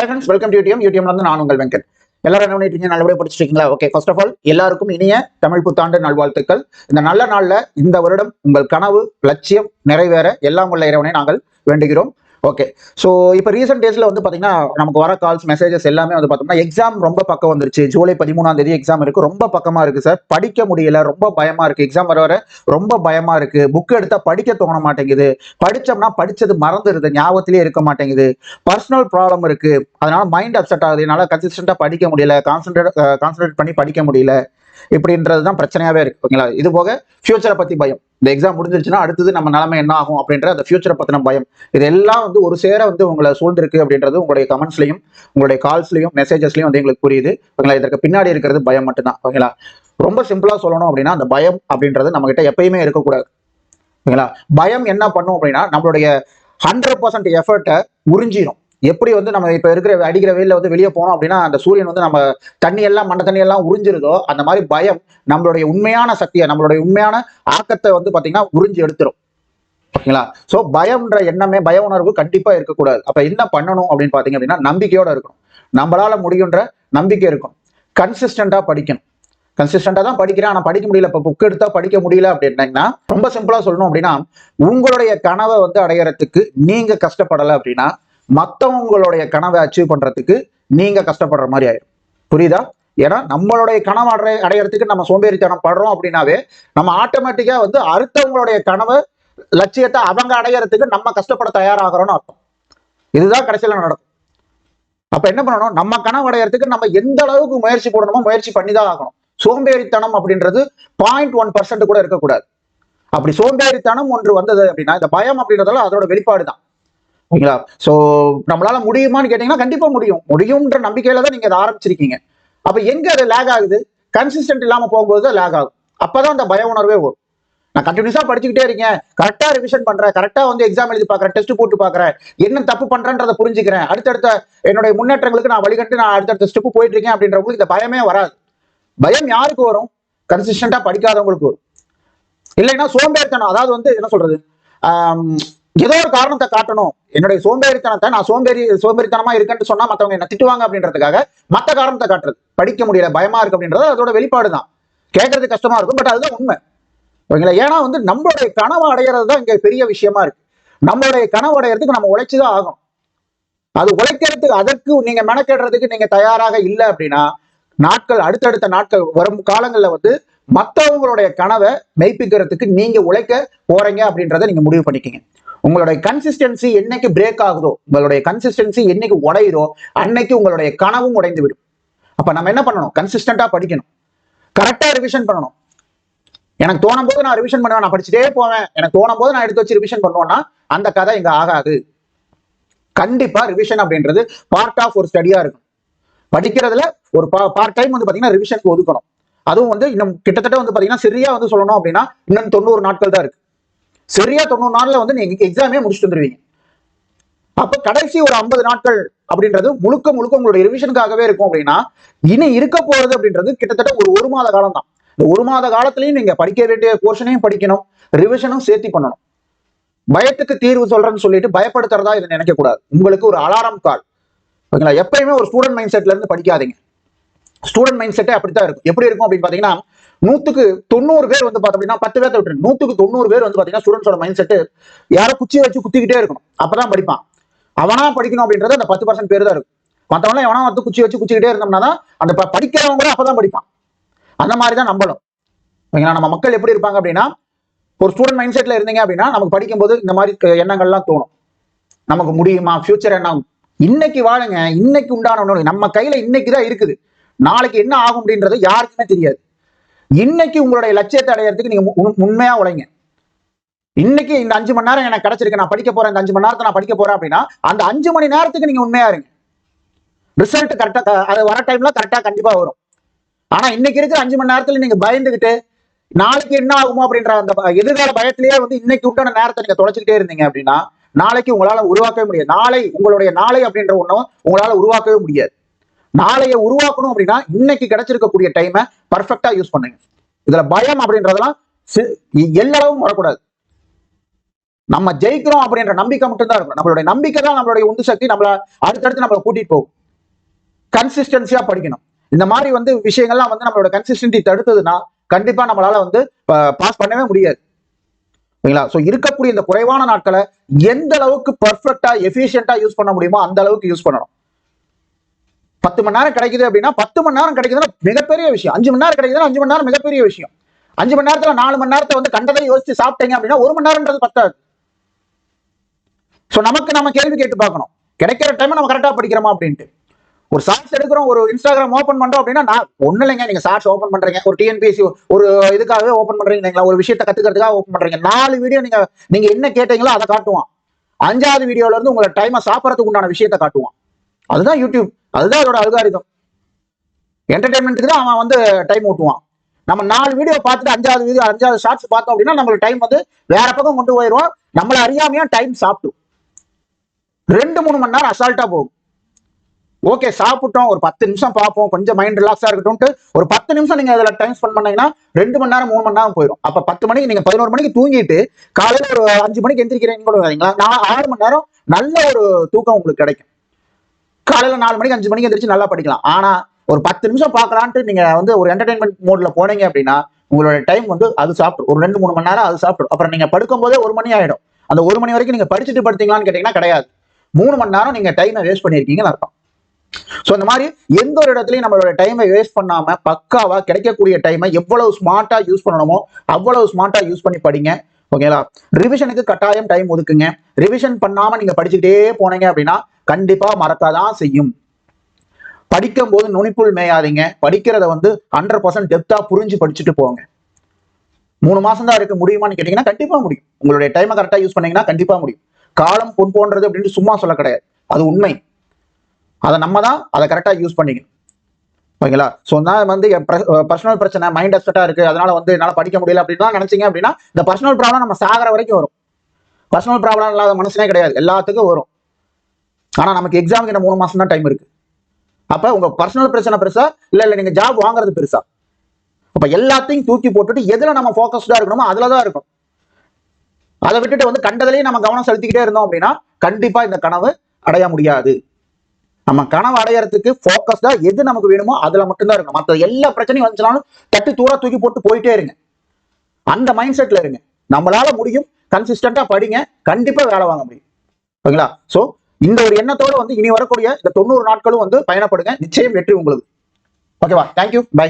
Hi friends welcome to UTM யூடிஎம்ல வந்து நான் உங்கள் வெங்கட். எல்லாரும் என்ன பண்ணிட்டு இருக்கீங்க? நல்லபடியா ஓகே ஃபர்ஸ்ட் ஆஃப் ஆல் எல்லாருக்கும் இனிய தமிழ் புத்தாண்டு நல்வாழ்த்துக்கள். இந்த நல்ல நாளில் இந்த வருடம் உங்கள் கனவு லட்சியம் நிறைவேற எல்லாம் உள்ள இறைவனை நாங்கள் வேண்டுகிறோம். ஓகே ஸோ இப்போ ரீசெண்ட் டேஸில் வந்து பார்த்தீங்கன்னா நமக்கு வர கால்ஸ் மெசேஜஸ் எல்லாமே வந்து பார்த்தோம்னா எக்ஸாம் ரொம்ப பக்கம் வந்துருச்சு. ஜூலை பதிமூணாம் தேதி எக்ஸாம் இருக்குது ரொம்ப பக்கமாக இருக்குது சார் படிக்க முடியல. ரொம்ப பயமாக இருக்குது எக்ஸாம் வர வர ரொம்ப பயமாக இருக்குது புக் எடுத்தால் படிக்க தோண மாட்டேங்குது. படித்தோம்னா படித்தது மறந்துடுது ஞாபகத்திலே இருக்க மாட்டேங்குது. பர்சனல் ப்ராப்ளம் இருக்குது அதனால் மைண்ட் அப்செட் ஆகுது. என்னால் கன்சிஸ்டண்ட்டாக படிக்க முடியல. கான்சன்ட்ரேட் கான்சென்ட்ரேட் பண்ணி படிக்க முடியல. இப்படின்றது தான் பிரச்சனையாகவே இருக்கு. ஓகேங்களா? இது போக ஃபியூச்சரை பற்றி பயம். இந்த எக்ஸாம் முடிஞ்சிருச்சுன்னா அடுத்தது நம்ம நிலைமை என்ன ஆகும் அப்படின்ற அந்த ஃபியூச்சரை பற்றின பயம். இது எல்லாம் வந்து ஒரு சேர வந்து உங்களை சூழ்ந்திருக்கு அப்படின்றது உங்களுடைய கமெண்ட்ஸ்லையும் உங்களுடைய கால்ஸ்லையும் மெசேஜஸ்லையும் வந்து எங்களுக்கு புரியுது. ஓகேங்களா? இதற்கு பின்னாடி இருக்கிறது பயம் மட்டும்தான். ஓகேங்களா? ரொம்ப சிம்பிளாக சொல்லணும் அப்படின்னா அந்த பயம் அப்படின்றது நம்மகிட்ட எப்பயுமே இருக்கக்கூடாது. ஓகேங்களா? பயம் என்ன பண்ணும் அப்படின்னா நம்மளுடைய ஹண்ட்ரட் பர்சன்ட் எஃபர்ட்டை உறிஞ்சிடும் எப்படி வந்து நம்ம இப்ப இருக்கிற அடிக்கிற வெயில வந்து வெளியே போனோம் அப்படின்னா அந்த சூரியன் வந்து நம்ம தண்ணி எல்லாம் மண்ட தண்ணி எல்லாம் உறிஞ்சிருதோ அந்த மாதிரி பயம் நம்மளுடைய உண்மையான சக்தியை நம்மளுடைய உண்மையான ஆக்கத்தை வந்து பாத்தீங்கன்னா உறிஞ்சி எடுத்துரும். ஓகேங்களா? சோ பயம்ன்ற எண்ணமே பய உணர்வு கண்டிப்பா இருக்கக்கூடாது. அப்ப என்ன பண்ணணும் அப்படின்னு பாத்தீங்க அப்படின்னா நம்பிக்கையோட இருக்கணும். நம்மளால முடியுன்ற நம்பிக்கை இருக்கும் கன்சிஸ்டண்டா படிக்கணும். கன்சிஸ்டண்டா தான் படிக்கிறேன் ஆனா படிக்க முடியல. இப்ப புக் எடுத்தா படிக்க முடியல அப்படின்னீங்கன்னா ரொம்ப சிம்பிளா சொல்லணும் அப்படின்னா உங்களுடைய கனவை வந்து அடையறதுக்கு நீங்க கஷ்டப்படலை அப்படின்னா மற்றவங்களுடைய கனவை அச்சீவ் பண்றதுக்கு நீங்க கஷ்டப்படுற மாதிரி ஆயிடும். புரியுதா? ஏன்னா நம்மளுடைய கனவு அடைய அடையறதுக்கு நம்ம சோம்பேறித்தனம் படுறோம் அப்படின்னாவே நம்ம ஆட்டோமேட்டிக்கா வந்து அடுத்தவங்களுடைய கனவை லட்சியத்தை அவங்க அடையறதுக்கு நம்ம கஷ்டப்பட தயாராகிறோம்னு அர்த்தம். இதுதான் கடைசியில நடக்கும். அப்ப என்ன பண்ணணும்? நம்ம கனவு அடையறதுக்கு நம்ம எந்த அளவுக்கு முயற்சி போடணுமோ முயற்சி பண்ணி தான் ஆகணும். சோம்பேறித்தனம் அப்படின்றது பாயிண்ட் ஒன் பர்சன்ட் கூட இருக்கக்கூடாது. அப்படி சோம்பேறித்தனம் ஒன்று வந்தது அப்படின்னா இந்த பயம் அப்படின்றதால அதோட வெளிப்பாடு தான் ஓகேங்களா? ஸோ நம்மளால முடியுமான்னு கேட்டீங்கன்னா கண்டிப்பா முடியும். முடியும்ன்ற நம்பிக்கையில தான் நீங்க அதை ஆரம்பிச்சிருக்கீங்க. அப்ப எங்க அது லேக் ஆகுது? கன்சிஸ்டன்ட் இல்லாம போகும்போது தான் லேக் ஆகும். அப்பதான் அந்த பய உணர்வே வரும். நான் கண்டினியூஸா படிச்சுக்கிட்டே இருக்கேன். கரெக்டா ரிவிஷன் பண்றேன். கரெக்டா வந்து எக்ஸாம் எழுதி பாக்குறேன் டெஸ்ட் போட்டு பாக்குறேன் என்ன தப்பு பண்றேன்றதை புரிஞ்சுக்கிறேன். அடுத்தடுத்த என்னுடைய முன்னேற்றங்களுக்கு நான் வழிகட்டு நான் அடுத்தடுத்த ஸ்டெப்பு போயிட்டு இருக்கேன் அப்படின்றவங்களுக்கு இந்த பயமே வராது. பயம் யாருக்கு வரும்? கன்சிஸ்டண்டா படிக்காதவங்களுக்கு வரும். இல்லைன்னா சோம்பேறித்தனம். அதாவது வந்து என்ன சொல்றது? ஏதோ ஒரு காரணத்தை காட்டணும். என்னுடைய சோம்பேறித்தனத்தை நான் சோம்பேறி சோம்பேறித்தனமா இருக்கேன்னு சொன்னா மத்தவங்க என்ன திட்டுவாங்க அப்படின்றதுக்காக மத்த காரணத்தை காட்டுறது. படிக்க முடியல பயமா இருக்கு அப்படின்றது அதோட வெளிப்பாடு தான் கேட்கறது கஷ்டமா இருக்கும் பட் அதுதான் உண்மை. ஓகேங்களா? ஏன்னா வந்து நம்மளுடைய கனவு அடையிறது தான் இங்க பெரிய விஷயமா இருக்கு. நம்மளுடைய கனவு அடையிறதுக்கு நம்ம உழைச்சுதான் ஆகும் அது உழைக்கிறதுக்கு அதற்கு நீங்க மெனக்கெடுறதுக்கு நீங்க தயாராக இல்லை அப்படின்னா நாட்கள் அடுத்தடுத்த நாட்கள் வரும் காலங்கள்ல வந்து மற்றவங்களுடைய கனவை மெய்ப்பிக்கிறதுக்கு நீங்க உழைக்க போறீங்க அப்படின்றத நீங்க முடிவு பண்ணிக்கீங்க. உங்களுடைய கன்சிஸ்டன்சி என்னைக்கு பிரேக் ஆகுதோ உங்களுடைய கன்சிஸ்டன்சி என்னைக்கு உடையுதோ அன்னைக்கு உங்களுடைய கனவும் உடைந்து விடும் அப்ப நம்ம என்ன பண்ணணும்? கன்சிஸ்டண்டா படிக்கணும். கரெக்டா ரிவிஷன் பண்ணணும். எனக்கு தோணும் போது நான் ரிவிஷன் பண்ணுவேன் நான் படிச்சுட்டே போவேன். எனக்கு தோணும் போது நான் எடுத்து வச்சு ரிவிஷன் பண்ணுவேன்னா அந்த கதை இங்க ஆகாது. கண்டிப்பா ரிவிஷன் அப்படின்றது பார்ட் ஆஃப் ஒரு ஸ்டடியா இருக்கும் படிக்கிறதுல ஒரு பார்ட் டைம் வந்து பாத்தீங்கன்னா ரிவிஷனுக்கு ஒதுக்கணும். அதுவும் வந்து இன்னும் கிட்டத்தட்ட வந்து பாத்தீங்கன்னா சரியா வந்து சொல்லணும் அப்படின்னா இன்னும் தொண்ணூறு நாட்கள் தான் இருக்கு. சரியா தொண்ணூறு நாள்ல வந்து நீங்க எக்ஸாமே முடிச்சுட்டு வந்துருவீங்க. அப்ப கடைசி ஒரு ஐம்பது நாட்கள் அப்படின்றது முழுக்க முழுக்க உங்களுடைய ரிவிஷனுக்காகவே இருக்கும் அப்படின்னா இனி இருக்க போறது அப்படின்றது கிட்டத்தட்ட ஒரு ஒரு மாத காலம் தான். இந்த ஒரு மாத காலத்திலையும் நீங்க படிக்க வேண்டிய போர்ஷனையும் படிக்கணும் ரிவிஷனும் சேர்த்தி பண்ணணும். பயத்துக்கு தீர்வு சொல்றேன்னு சொல்லிட்டு பயப்படுத்துறதா இதை நினைக்க கூடாது உங்களுக்கு ஒரு அலாரம் கால் ஓகேங்களா? எப்பயுமே ஒரு ஸ்டூடெண்ட் மைண்ட் செட்ல இருந்து படிக்காதீங்க. ஸ்டூடெண்ட் மைண்ட் செட்டே அப்படித்தான் இருக்கும். எப்படி இருக்கும் அப்படின்னு பாத்தீங்கன்னா நூத்துக்கு தொண்ணூறு பேர் வந்து பார்த்தோம் அப்படின்னா பத்து பேர்த்த விட்டு நூத்துக்கு தொண்ணூறு பேர் வந்து பாத்தீங்கன்னா ஸ்டூடெண்ட்ஸோட மைண்ட் செட்டு யாரோ குச்சியை வச்சு குத்திக்கிட்டே இருக்கணும். அப்பதான் படிப்பான். அவனா படிக்கணும் அப்படின்றது அந்த பத்து பர்சன்ட் பேர் தான் இருக்கும். மற்றவங்களாம் எவனா வந்து குச்சி வச்சு குச்சிக்கிட்டே இருந்தோம்னா தான் அந்த படிக்கிறவங்க கூட அப்பதான் படிப்பான். அந்த மாதிரி தான் நம்பணும் ஓகேங்களா? நம்ம மக்கள் எப்படி இருப்பாங்க அப்படின்னா ஒரு ஸ்டூடெண்ட் மைண்ட் செட்ல இருந்தீங்க அப்படின்னா நமக்கு படிக்கும்போது இந்த மாதிரி எண்ணங்கள்லாம் தோணும். நமக்கு முடியுமா? ஃபியூச்சர் என்ன ஆகும்? இன்னைக்கு வாழுங்க. இன்னைக்கு உண்டான நம்ம கையில இன்னைக்கு தான் இருக்குது. நாளைக்கு என்ன ஆகும் அப்படின்றது யாருக்குமே தெரியாது. இன்னைக்கு உங்களுடைய லட்சியத்தை அடையறதுக்கு நீங்க உண்மையா உழைங்க. இன்னைக்கு இந்த அஞ்சு மணி நேரம் எனக்கு கிடைச்சிருக்கு நான் படிக்க போறேன் இந்த அஞ்சு மணி நேரத்தை நான் படிக்க போறேன் அப்படின்னா அந்த அஞ்சு மணி நேரத்துக்கு நீங்க உண்மையா இருங்க. ரிசல்ட் கரெக்டா அது வர டைம்ல கரெக்டா கண்டிப்பா வரும். ஆனா இன்னைக்கு இருக்கிற அஞ்சு மணி நேரத்துல நீங்க பயந்துகிட்டு நாளைக்கு என்ன ஆகுமோ அப்படின்ற அந்த ப- எதிர்கால பயத்திலேயே வந்து இன்னைக்கு உண்டான நேரத்தை நீங்க தொலைச்சிக்கிட்டே இருந்தீங்க அப்படின்னா நாளைக்கு உங்களால உருவாக்கவே முடியாது. நாளை உங்களுடைய நாளை அப்படின்ற ஒண்ணும் உங்களால உருவாக்கவே முடியாது. நாளைய உருவாக்கணும் அப்படின்னா இன்னைக்கு கிடைச்சிருக்கக்கூடிய டைமை பர்ஃபெக்டா யூஸ் பண்ணுங்க. இதுல பயம் அப்படின்றதெல்லாம் சி- எல்லளவும் வரக்கூடாது. நம்ம ஜெயிக்கிறோம் அப்படின்ற நம்பிக்கை மட்டும்தான் இருக்கும். நம்மளுடைய நம்பிக்கை தான் நம்மளுடைய உந்து சக்தி நம்மள அடுத்தடுத்து நம்மளை கூட்டிட்டு போகும். கன்சிஸ்டன்சியா படிக்கணும். இந்த மாதிரி வந்து விஷயங்கள்லாம் வந்து நம்மளோட கன்சிஸ்டன்சி தடுத்ததுன்னா கண்டிப்பா நம்மளால வந்து பாஸ் பண்ணவே முடியாது. ஓகேங்களா ஸோ இருக்கக்கூடிய இந்த குறைவான நாட்களை எந்த அளவுக்கு பர்ஃபெக்டா எஃபிஷியண்டா யூஸ் பண்ண முடியுமோ அந்த அளவுக்கு யூஸ் பண்ணணும். பத்து மணி நேரம் கிடைக்குது அப்படின்னா பத்து மணி நேரம் கிடைக்குதுன்னா மிகப்பெரிய விஷயம். அஞ்சு மணி நேரம் கிடைக்குதுன்னா அஞ்சு மணி நேரம் மிகப்பெரிய விஷயம். அஞ்சு மணி நேரத்துல நாலு மணி நேரத்தை வந்து கண்டதை யோசிச்சு சாப்பிட்டீங்க அப்படின்னா ஒரு மணி நேரம்ன்றது பத்தாது. ஸோ நமக்கு நம்ம கேள்வி கேட்டு பார்க்கணும். கிடைக்கிற டைம் நம்ம கரெக்டாக படிக்கிறோமா அப்படின்ட்டு. ஒரு ஷார்ட்ஸ் எடுக்கிறோம் ஒரு இன்ஸ்டாகிராம் ஓப்பன் பண்றோம் அப்படின்னா நான் ஒன்றும் இல்லைங்க நீங்க ஷார்ட்ஸ் ஓப்பன் பண்றீங்க. ஒரு டிஎன்பிஎஸ்சி ஒரு இதுக்காகவே ஓப்பன் பண்றீங்க இல்லைங்களா ஒரு விஷயத்தை கத்துக்கிறதுக்காக ஓப்பன் பண்றீங்க. நாலு வீடியோ நீங்க நீங்க என்ன கேட்டீங்களோ அதை காட்டுவான். அஞ்சாவது வீடியோல இருந்து உங்களோட டைமை சாப்பிட்றதுக்கு உண்டான விஷயத்தை காட்டுவான். அதுதான் யூடியூப் அதுதான் அதோட அல்காரிதம் என்டர்டைன்மெண்ட்டுக்கு தான் அவன் வந்து டைம் ஓட்டுவான் நம்ம நாலு வீடியோ பார்த்துட்டு அஞ்சாவது வீடியோ அஞ்சாவது ஷார்ட்ஸ் பார்த்தோம் அப்படின்னா நம்மளுக்கு டைம் வந்து வேற பக்கம் கொண்டு போயிடுவோம் நம்மளை அறியாமையா டைம் சாப்பிட்டு ரெண்டு மூணு மணி நேரம் அசால்ட்டா போகும். ஓகே சாப்பிட்டோம். ஒரு பத்து நிமிஷம் பார்ப்போம். கொஞ்சம் மைண்ட் ரிலாக்ஸா இருக்கட்டும்ட்டு ஒரு பத்து நிமிஷம் நீங்க அதில் டைம் ஸ்பெண்ட் பண்ணீங்கன்னா ரெண்டு மணி நேரம் மூணு மணி நேரம் போயிடும் அப்ப பத்து மணிக்கு நீங்க பதினோரு மணிக்கு தூங்கிட்டு காலையில ஒரு அஞ்சு மணிக்கு எந்திரிக்கிறீங்க கூட வரீங்களா நான் ஆறு மணி நேரம் நல்ல ஒரு தூக்கம் உங்களுக்கு கிடைக்கும். காலையில நாலு மணிக்கு அஞ்சு மணிக்கு எந்திரிச்சு நல்லா படிக்கலாம். ஆனா ஒரு பத்து நிமிஷம் பார்க்கலான்ட்டு நீங்க வந்து ஒரு என்டர்டைன்மெண்ட் மோட்ல போனீங்க அப்படின்னா உங்களோட டைம் வந்து அது சாப்பிடும். ஒரு ரெண்டு மூணு மணி நேரம் அது சாப்பிடும். அப்புறம் நீங்க படுக்கும் போதே ஒரு மணி ஆயிடும். அந்த ஒரு மணி வரைக்கும் நீங்க படிச்சுட்டு படுத்தீங்களான்னு கேட்டீங்கன்னா கிடையாது. மூணு மணி நேரம் நீங்க டைமை வேஸ்ட் பண்ணியிருக்கீங்கன்னு அர்த்தம். ஸோ இந்த மாதிரி எந்த ஒரு இடத்துலையும் நம்மளோட டைமை வேஸ்ட் பண்ணாம பக்காவா கிடைக்கக்கூடிய டைமை எவ்வளவு ஸ்மார்ட்டா யூஸ் பண்ணணுமோ அவ்வளவு ஸ்மார்ட்டா யூஸ் பண்ணி படிங்க. ஓகேங்களா ரிவிஷனுக்கு கட்டாயம் டைம் ஒதுக்குங்க. ரிவிஷன் பண்ணாம நீங்க படிச்சுக்கிட்டே போனீங்க அப்படின்னா கண்டிப்பா மறக்காதான் செய்யும். படிக்கும் போது நுனிப்புள் மேயாதீங்க. படிக்கிறத வந்து ஹண்ட்ரட் பர்சன்ட் டெப்தா புரிஞ்சு படிச்சுட்டு போங்க. மூணு மாசம் தான் இருக்கு. முடியுமான்னு கேட்டீங்கன்னா கண்டிப்பா முடியும். உங்களுடைய டைமை கரெக்டா யூஸ் பண்ணீங்கன்னா கண்டிப்பா முடியும். காலம் பொன் போன்றது அப்படின்ட்டு சும்மா சொல்ல கிடையாது. அது உண்மை. அதை நம்ம தான் அதை கரெக்டா யூஸ் பண்ணிக்கணும். ஓகேங்களா? ஸோ நான் வந்து என் பர்சனல் பிரச்சனை மைண்ட் அப்செட்டா இருக்கு. அதனால வந்து என்னால் படிக்க முடியல அப்படின்னு நினச்சிங்க அப்படின்னா இந்த பர்சனல் ப்ராப்ளம் நம்ம சாகிற வரைக்கும் வரும். பர்சனல் ப்ராப்ளம் இல்லாத மனுஷனே கிடையாது. எல்லாத்துக்கும் வரும். ஆனால் நமக்கு எக்ஸாமுக்கு இந்த மூணு மாசம் தான் டைம் இருக்கு. அப்போ உங்க பர்சனல் பிரச்சனை பெருசா? இல்லை இல்லை நீங்கள் ஜாப் வாங்குறது பெருசா? அப்போ எல்லாத்தையும் தூக்கி போட்டுட்டு எதில் நம்ம ஃபோக்கஸ்டாக இருக்கணுமோ அதில் தான் இருக்கும் அதை விட்டுட்டு வந்து கண்டதிலேயே நம்ம கவனம் செலுத்திக்கிட்டே இருந்தோம் அப்படின்னா கண்டிப்பாக இந்த கனவு அடைய முடியாது. நம்ம கனவு அடையறதுக்கு ஃபோக்கஸ்டா எது நமக்கு வேணுமோ அதுல மட்டும்தான் இருக்கும் மற்ற எல்லா பிரச்சனையும் வந்துச்சுனாலும் தட்டி தூர தூக்கி போட்டு போயிட்டே இருங்க. அந்த மைண்ட் செட்ல இருங்க. நம்மளால முடியும். கன்சிஸ்டண்டா படிங்க. கண்டிப்பா வேலை வாங்க முடியும். ஓகேங்களா? ஸோ இந்த ஒரு எண்ணத்தோட வந்து இனி வரக்கூடிய இந்த தொண்ணூறு நாட்களும் வந்து பயணப்படுங்க. நிச்சயம் வெற்றி உங்களுக்கு ஓகேவா தேங்க்யூ பை